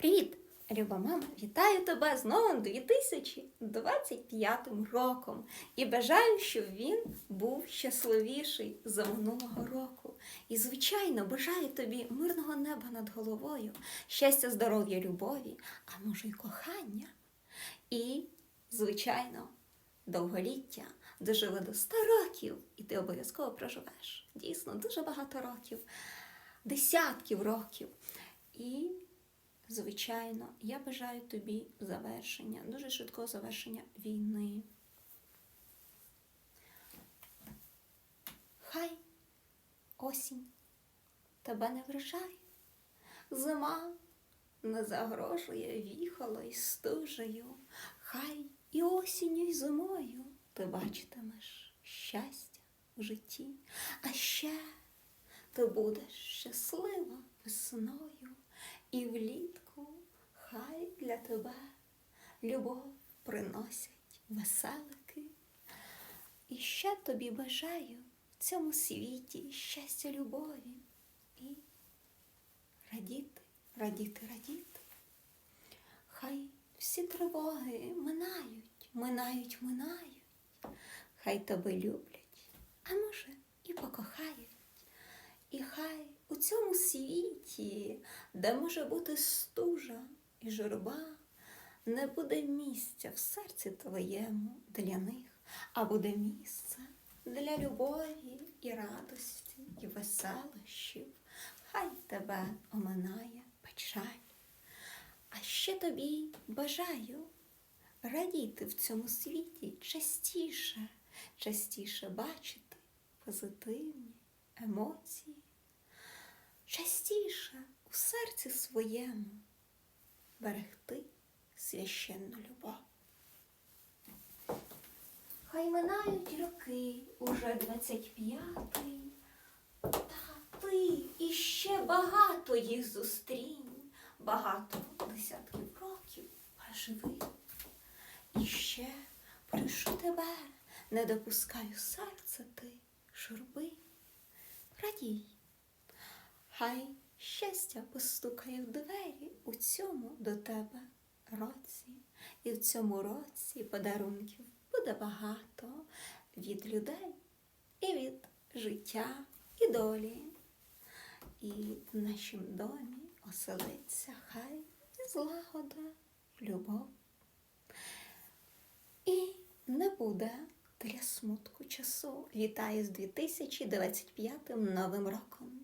Привіт, люба мама! Вітаю тебе з новим 2025 роком і бажаю, щоб він був щасливіший за минулого року. І, звичайно, бажаю тобі мирного неба над головою, щастя, здоров'я, любові, а може й кохання. І, звичайно, довголіття, доживи до 100 років, і ти обов'язково проживеш. Дійсно, дуже багато років, десятків років. І Звичайно, я бажаю тобі завершення, дуже швидкого завершення війни. Хай осінь тебе не вражає, зима не загрожує віхоло і стужею, хай і осінню, і зимою ти бачитимеш щастя в житті, а ще ти будеш щаслива весною. І для тебе любов приносять веселики. І ще тобі бажаю в цьому світі щастя любові і радіти, радіти, радіти. Хай всі тривоги минають, минають, минають, хай тебе люблять, а може і покохають. І хай у цьому світі, де може бути стужа і журба, не буде місця в серці твоєму для них, а буде місце для любові і радості, і веселощів. Хай тебе оминає печаль. А ще тобі бажаю радіти в цьому світі частіше, частіше бачити позитивні емоції, частіше у серці своєму берегти священну любов. Хай минають роки уже двадцять п'ятий, та ти іще багато їх зустрінь, багато десятків років проживи. І ще прошу тебе, не допускаю серце ти журби радій. Хай щастя постукає в двері у цьому до тебе році, і в цьому році подарунків буде багато від людей і від життя і долі. І в нашім домі оселиться хай злагода, любов. І не буде для смутку часу. Вітаю з 2025 новим роком.